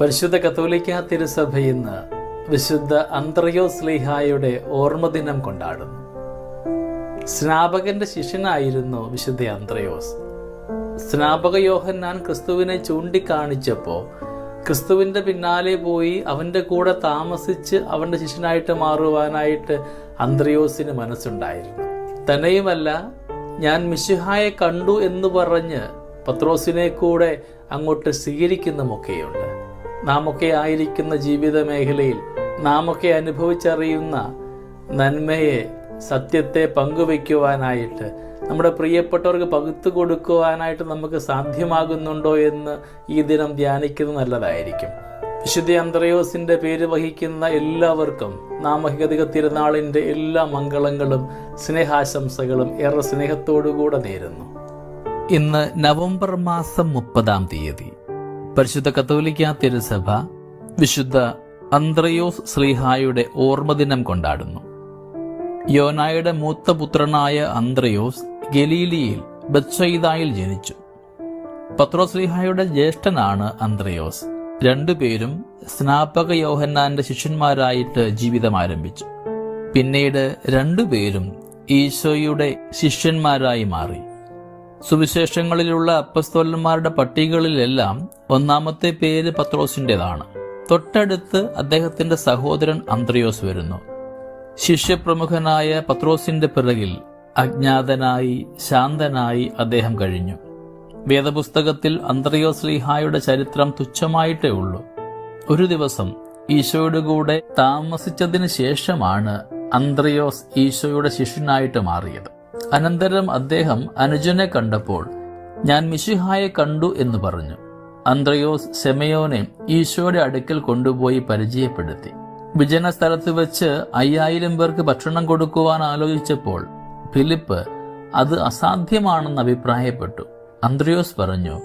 പരിശുദ്ധ കത്തോലിക്ക തിരുസഭ ഇന്ന് വിശുദ്ധ അന്ത്രയോ സ്ലീഹായുടെ ഓർമ്മദിനം കൊണ്ടാടുന്നു. സ്നാപകന്റെ ശിഷ്യനായിരുന്നു വിശുദ്ധ അന്ത്രയോസ്. സ്നാപക യോഹന്നാൻ ക്രിസ്തുവിനെ ചൂണ്ടിക്കാണിച്ചപ്പോൾ ക്രിസ്തുവിന്റെ പിന്നാലെ പോയി അവന്റെ കൂടെ താമസിച്ച് അവന്റെ ശിഷ്യനായിട്ട് മാറുവാനായിട്ട് അന്ത്രയോസിന് മനസ്സുണ്ടായിരുന്നു. തന്നെയുമല്ല ഞാൻ മിശുഹായെ കണ്ടു എന്ന് പറഞ്ഞ് പത്രോസിനെ കൂടെ അങ്ങോട്ട് സ്വീകരിക്കുന്നുമൊക്കെയുണ്ട് നാമൊക്കെ ആയിരിക്കുന്ന ജീവിത മേഖലയിൽ നാമൊക്കെ അനുഭവിച്ചറിയുന്ന നന്മയെ സത്യത്തെ പങ്കുവയ്ക്കുവാനായിട്ട് നമ്മുടെ പ്രിയപ്പെട്ടവർക്ക് പകുത്തു കൊടുക്കുവാനായിട്ട് നമുക്ക് സാധ്യമാകുന്നുണ്ടോ എന്ന് ഈ ദിനം ധ്യാനിക്കുന്നത് നല്ലതായിരിക്കും. വിശുദ്ധ അന്ത്രയോസിന്റെ പേര് വഹിക്കുന്ന എല്ലാവർക്കും നാമഹികതിക തിരുനാളിന്റെ എല്ലാ മംഗളങ്ങളും സ്നേഹാശംസകളും ഏറെ സ്നേഹത്തോടുകൂടെ നേരുന്നു. ഇന്ന് നവംബർ മാസം മുപ്പതാം തീയതി. പരിശുദ്ധ കത്തോലിക്ക തിരുസഭ വിശുദ്ധ അന്ത്രയോസ് ശ്രീഹായുടെ ഓർമ്മദിനം കൊണ്ടാടുന്നു. യോനായുടെ മൂത്ത പുത്രനായ അന്ത്രയോസ് ഗലീലിയിൽ ബത്സയിദായിൽ ജനിച്ചു. പത്രോസ്ലിഹായുടെ ജ്യേഷ്ഠനാണ് അന്ത്രയോസ്. രണ്ടുപേരും സ്നാപക യോഹന്നാന്റെ ശിഷ്യന്മാരായിട്ട് ജീവിതം ആരംഭിച്ചു. പിന്നീട് രണ്ടുപേരും ഈശോയുടെ ശിഷ്യന്മാരായി മാറി. സുവിശേഷങ്ങളിലുള്ള അപ്പസ്തോലന്മാരുടെ പട്ടികകളിലെല്ലാം ഒന്നാമത്തെ പേര് പത്രോസിന്റെതാണ് തൊട്ടടുത്ത് അദ്ദേഹത്തിന്റെ സഹോദരൻ അന്ത്രയോസ് വരുന്നു. ശിഷ്യപ്രമുഖനായ പത്രോസിന്റെ പിറകിൽ അജ്ഞാതനായി ശാന്തനായി അദ്ദേഹം കഴിഞ്ഞു. വേദപുസ്തകത്തിൽ അന്ത്രയോസ്ലിഹായുടെ ചരിത്രം തുച്ഛമായിട്ടേ ഉള്ളൂ. ഒരു ദിവസം ഈശോയുടെ കൂടെ താമസിച്ചതിന് ശേഷമാണ് അന്ത്രയോസ് ഈശോയുടെ ശിഷ്യനായിട്ട് മാറിയത്. അനന്തരം അദ്ദേഹം അനുജനെ കണ്ടപ്പോൾ ഞാൻ മിശിഹായെ കണ്ടു എന്ന് പറഞ്ഞു. അന്ത്രയോസ് സെമയോനെ ഈശോയുടെ അടുക്കൽ കൊണ്ടുപോയി പരിചയപ്പെടുത്തി. വിജന സ്ഥലത്ത് വെച്ച് അയ്യായിരം പേർക്ക് ഭക്ഷണം കൊടുക്കുവാൻ ആലോചിച്ചപ്പോൾ ഫിലിപ്പ് അത് അസാധ്യമാണെന്ന് അഭിപ്രായപ്പെട്ടു. അന്ത്രയോസ് പറഞ്ഞു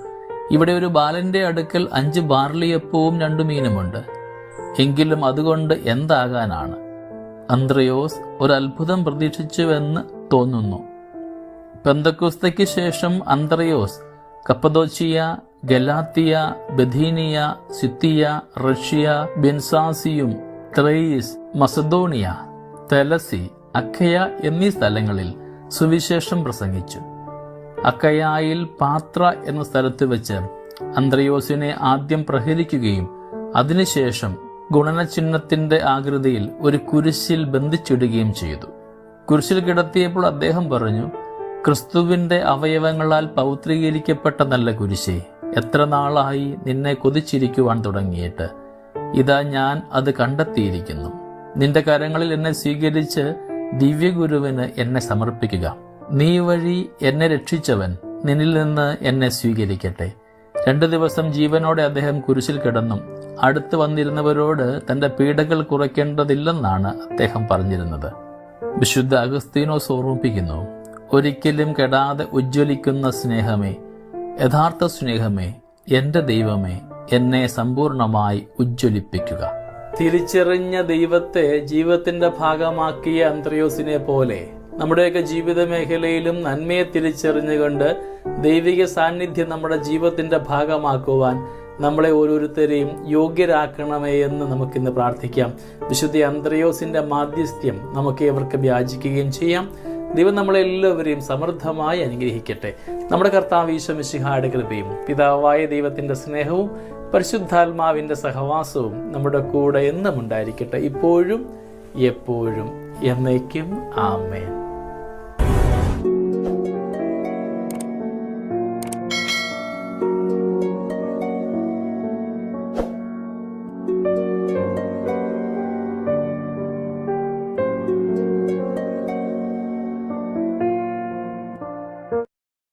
ഇവിടെ ഒരു ബാലന്റെ അടുക്കൽ അഞ്ച് ബാർലിയപ്പവും രണ്ടു മീനുമുണ്ട്. എങ്കിലും അതുകൊണ്ട് എന്താകാനാണ്? അന്ത്രയോസ് ഒരു അത്ഭുതം പ്രതീക്ഷിച്ചുവെന്ന് തോന്നുന്നു. പെന്തക്കുസ്തയ്ക്ക് ശേഷം അന്തറിയോസ് കപ്പദോച്ചിയ ഗലാത്തിയ ബഥീനിയ സിത്തിയ റഷ്യ ബെൻസാസിയും ത്രേയിസ് മസദോണിയ തെലസി അക്കയ എന്നീ സ്ഥലങ്ങളിൽ സുവിശേഷം പ്രസംഗിച്ചു. അക്കയായിൽ പാത്ര എന്ന സ്ഥലത്ത് വെച്ച് അന്ത്രയോസിനെ ആദ്യം പ്രഹരിക്കുകയും അതിനുശേഷം ഗുണനചിഹ്നത്തിന്റെ ആകൃതിയിൽ ഒരു കുരിശിൽ ബന്ധിച്ചിടുകയും ചെയ്തു. കുരിശിൽ കിടത്തിയപ്പോൾ അദ്ദേഹം പറഞ്ഞു ക്രിസ്തുവിന്റെ അവയവങ്ങളാൽ പൗത്രീകരിക്കപ്പെട്ട നല്ല കുരിശേ എത്ര നാളായി നിന്നെ കൊതിച്ചിരിക്കുവാൻ തുടങ്ങിയിട്ട്? ഇതാ ഞാൻ അത് കണ്ടെത്തിയിരിക്കുന്നു. നിന്റെ കരങ്ങളിൽ എന്നെ സ്വീകരിച്ച് ദിവ്യഗുരുവിന് എന്നെ സമർപ്പിക്കുക. നീ വഴി എന്നെ രക്ഷിച്ചവൻ നിന്നിൽ നിന്ന് എന്നെ സ്വീകരിക്കട്ടെ. രണ്ടു ദിവസം ജീവനോടെ അദ്ദേഹം കുരിശിൽ കിടന്നു. അടുത്ത് വന്നിരുന്നവരോട് തന്റെ പീഡകൾ കുറയ്ക്കേണ്ടതില്ലെന്നാണ് അദ്ദേഹം പറഞ്ഞിരുന്നത്. വിശുദ്ധ അഗസ്തീനോസ് ഓർമ്മിപ്പിക്കുന്നു ഒരിക്കലും കെടാതെ ഉജ്ജ്വലിക്കുന്ന സ്നേഹമേ യഥാർത്ഥ സ്നേഹമേ എന്റെ ദൈവമേ എന്നെ സമ്പൂർണമായി ഉജ്ജ്വലിപ്പിക്കുക. തിരിച്ചറിഞ്ഞ ദൈവത്തെ ജീവിതത്തിന്റെ ഭാഗമാക്കിയ അന്ത്രയോസിനെ പോലെ നമ്മുടെയൊക്കെ ജീവിത മേഖലയിലും നന്മയെ തിരിച്ചറിഞ്ഞുകൊണ്ട് ദൈവിക സാന്നിധ്യം നമ്മുടെ ജീവിതത്തിന്റെ ഭാഗമാക്കുവാൻ നമ്മളെ ഓരോരുത്തരെയും യോഗ്യരാക്കണമേ എന്ന് നമുക്കിന്ന് പ്രാർത്ഥിക്കാം. വിശുദ്ധ അന്ത്രയോസിന്റെ മാധ്യസ്ഥ്യം നമുക്ക് ഇവർക്ക് വ്യാജിക്കുകയും ചെയ്യാം. ദൈവം നമ്മളെല്ലാവരെയും സമൃദ്ധമായി അനുഗ്രഹിക്കട്ടെ. നമ്മുടെ കർത്താവ് ഈശ്വമിശിഹായുടെ കൃപയും പിതാവായ ദൈവത്തിന്റെ സ്നേഹവും പരിശുദ്ധാത്മാവിന്റെ സഹവാസവും നമ്മുടെ കൂടെ എന്നും ഉണ്ടായിരിക്കട്ടെ. ഇപ്പോഴും എപ്പോഴും എന്നേക്കും ആമേൻ.